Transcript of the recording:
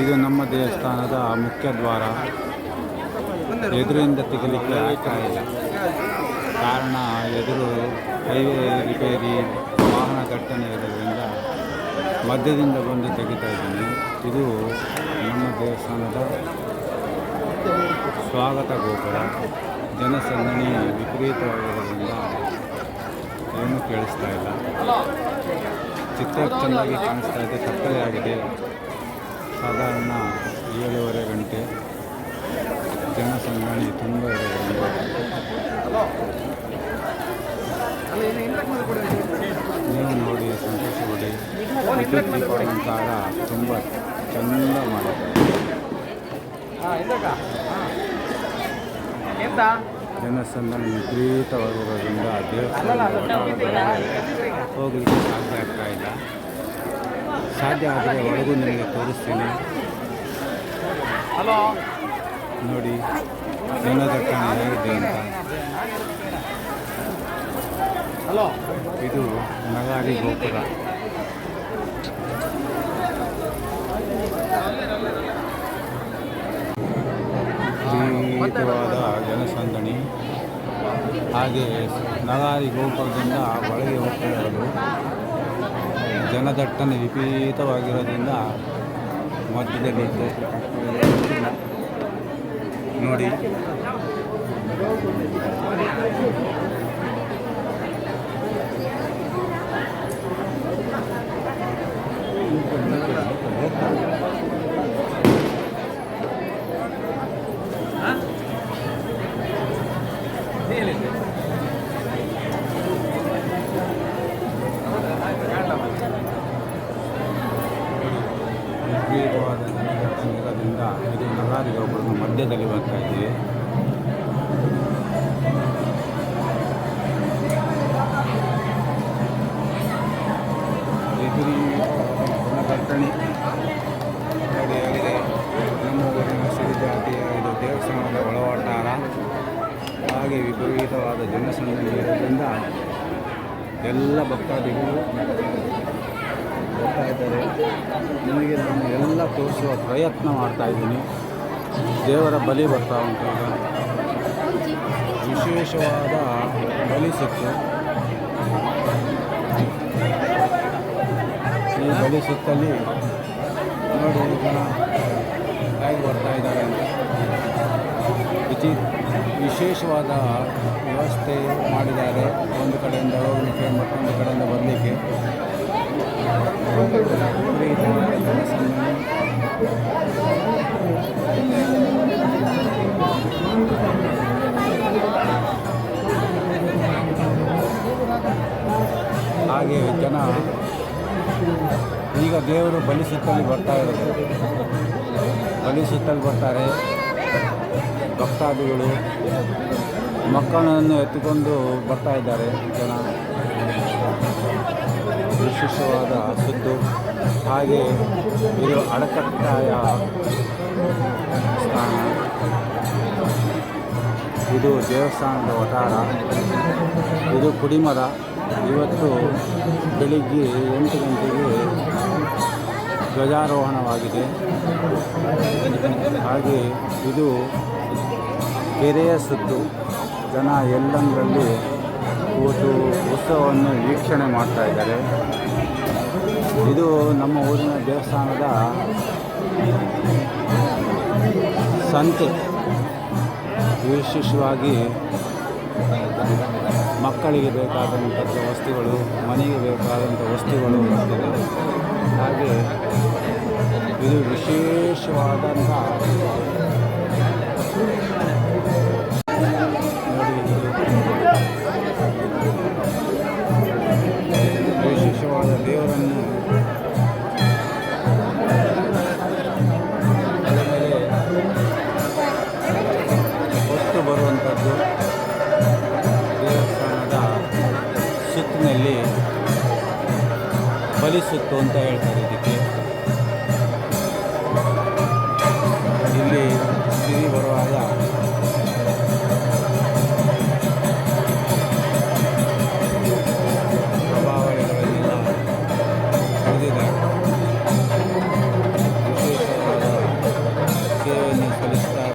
ಇದು ನಮ್ಮ ದೇವಸ್ಥಾನದ ಮುಖ್ಯ ದ್ವಾರ. ಎದುರಿಂದ ತೆಗಿಲಿಕ್ಕೆ ಆಗ್ತಾ ಇಲ್ಲ. ಕಾರಣ ಎದುರು ಹೈವೇ ರಿಪೇರಿ, ವಾಹನ ದಟ್ಟಣೆ ಇರೋದ್ರಿಂದ ಮಧ್ಯದಿಂದ ಬಂದು ತೆಗಿತಾ ಇದ್ದೀನಿ. ಇದು ನಮ್ಮ ದೇವಸ್ಥಾನದ ಸ್ವಾಗತ ಗೋಪುರ. ಜನಸಂದಣಿ ವಿಪರೀತವಾಗಿರೋದ್ರಿಂದ ಏನು ಕೇಳಿಸ್ತಾ ಇಲ್ಲ. ಚಿತ್ರ ಚೆನ್ನಾಗಿ ಕಾಣಿಸ್ತಾ ಇದೆ ಆಗಿದೆ. ಸಾಧಾರಣ ಏಳುವರೆ ಗಂಟೆ ಜನಸಂದಣಿ ತುಂಬ ನೀವು ನೋಡಿ ಸಂತೋಷ ಕೊಡಿ ಅಲಂಕಾರ ತುಂಬ ಚೆಂದ ಮಾಡಿದ್ದಾರೆ ಜನಸಂದಣಿ ವಿಪರೀತವಾಗಿರೋದ್ರಿಂದ ದೇವಸ್ಥಾನ ಹೋಗಲಿಕ್ಕೆ ಸಾಧ್ಯ ಆಗ್ತಾ ಇಲ್ಲ. ಸಾಧ್ಯ ಆದರೆ ಒಳಗೂ ನಿಮಗೆ ತೋರಿಸ್ತೀನಿ. ಹಲೋ. ನೋಡಿ ಜನದಟ್ಟಣೆ ಹೇಗಿದೆ ಅಂತ. ಹಲೋ. ಇದು ನಗಾರಿ ಗೋಪುರ. ವಿಪರೀತವಾದ ಜನಸಂದಣಿ. ಹಾಗೆ ನಗಾರಿ ಗೋಪುರದಿಂದ ಒಳಗೆ ಹೋಗ್ತಾ ಜನದಟ್ಟಣೆ ವಿಪರೀತವಾಗಿರೋದ್ರಿಂದ ಮಧ್ಯದಲ್ಲಿ ನೋಡಿ ವಿಪರೀತವಾದ ಜನದಟ್ಟಣೆ ಇರೋದ್ರಿಂದ ಇದು ನಗಾರಿ ಗೋಪುರದ ಮಧ್ಯದಲ್ಲಿ ಬರ್ತಾ ಇದ್ದೀವಿ. ಆಗಿದೆ. ನಮ್ಮ ಊರಿನ ಶ್ರೀ ದೇವಸ್ಥಾನದ ಹಾಗೆ ವಿಪರೀತವಾದ ಜನಸಂದಣಿ ಇರೋದ್ರಿಂದ ಎಲ್ಲ ಭಕ್ತಾದಿಗಳು ಬರ್ತಾ ಇದ್ದಾರೆ. ನಿಮಗೆ ನಾನು ಎಲ್ಲ ತೋರಿಸುವ ಪ್ರಯತ್ನ ಮಾಡ್ತಾ ಇದ್ದೀನಿ. ದೇವರ ಬಲಿ ಬರ್ತಾ ಉಂಟು ಈಗ. ವಿಶೇಷವಾದ ಬಲಿ ಸಿಕ್ತು. ಈ ಬಲಿ ಸುತ್ತಲ್ಲಿ ನೋಡಿ ಜನ ಹೇಗೆ ಬರ್ತಾ ಇದ್ದಾರೆ ಅಂತ. ವಿಚಿ ವಿಶೇಷವಾದ ವ್ಯವಸ್ಥೆ ಮಾಡಿದ್ದಾರೆ. ಒಂದು ಕಡೆಯಿಂದ ಹೋಗಲಿಕ್ಕೆ, ಮತ್ತೊಂದು ಕಡೆಯಿಂದ ಬರಲಿಕ್ಕೆ. ಹಾಗೆ ಜನ ಈಗ ದೇವರು ಬಲಿ ಸುತ್ತಲ್ಲಿ ಬರ್ತಾ ಇರೋದು ಬಲಿ ಸುತ್ತಲ್ಲಿ ಬರ್ತಾರೆ. ಭಕ್ತಾದಿಗಳು, ಮಕ್ಕಳನ್ನು ಎತ್ತಿಕೊಂಡು ಬರ್ತಾ ಇದ್ದಾರೆ ಜನ. ವಿಶೇಷವಾದ ಸುದ್ದು. ಹಾಗೆ ಇದು ಅಡಕಟ್ಟಾಯ ಸ್ಥಾನ. ಇದು ದೇವಸ್ಥಾನದ ವಟಾರ ಇದು ಕುಡಿಮರ. ಇವತ್ತು ಬೆಳಿಗ್ಗೆ ಎಂಟು ಗಂಟೆಗೆ ಧ್ವಜಾರೋಹಣವಾಗಿದೆ. ಹಾಗೆ ಇದು ಕೆರೆಯ ಸುತ್ತು. ಜನ ಎಲ್ಲಂದರಲ್ಲಿ ಕೂತು ಉತ್ಸವವನ್ನು ವೀಕ್ಷಣೆ ಮಾಡ್ತಾ ಇದ್ದಾರೆ. ಇದು ನಮ್ಮ ಊರಿನ ದೇವಸ್ಥಾನದ ಸಂತೆ. ವಿಶೇಷವಾಗಿ ಮಕ್ಕಳಿಗೆ ಬೇಕಾದಂಥ ವಸ್ತುಗಳು, ಮನೆಗೆ ಬೇಕಾದಂಥ ವಸ್ತುಗಳು ಇರ್ತದೆ ಹಾಗೆ ಇದು ವಿಶೇಷವಾದಂಥ ವಿಶೇಷವಾದ ದೇವರನ್ನು ಮೇಲೆ ಹೊತ್ತು ಬರುವಂಥದ್ದು. ಸುತ್ತಿನಲ್ಲಿ ಬಲಿ ಸುತ್ತು ಅಂತ ಹೇಳ್ತಾರೆ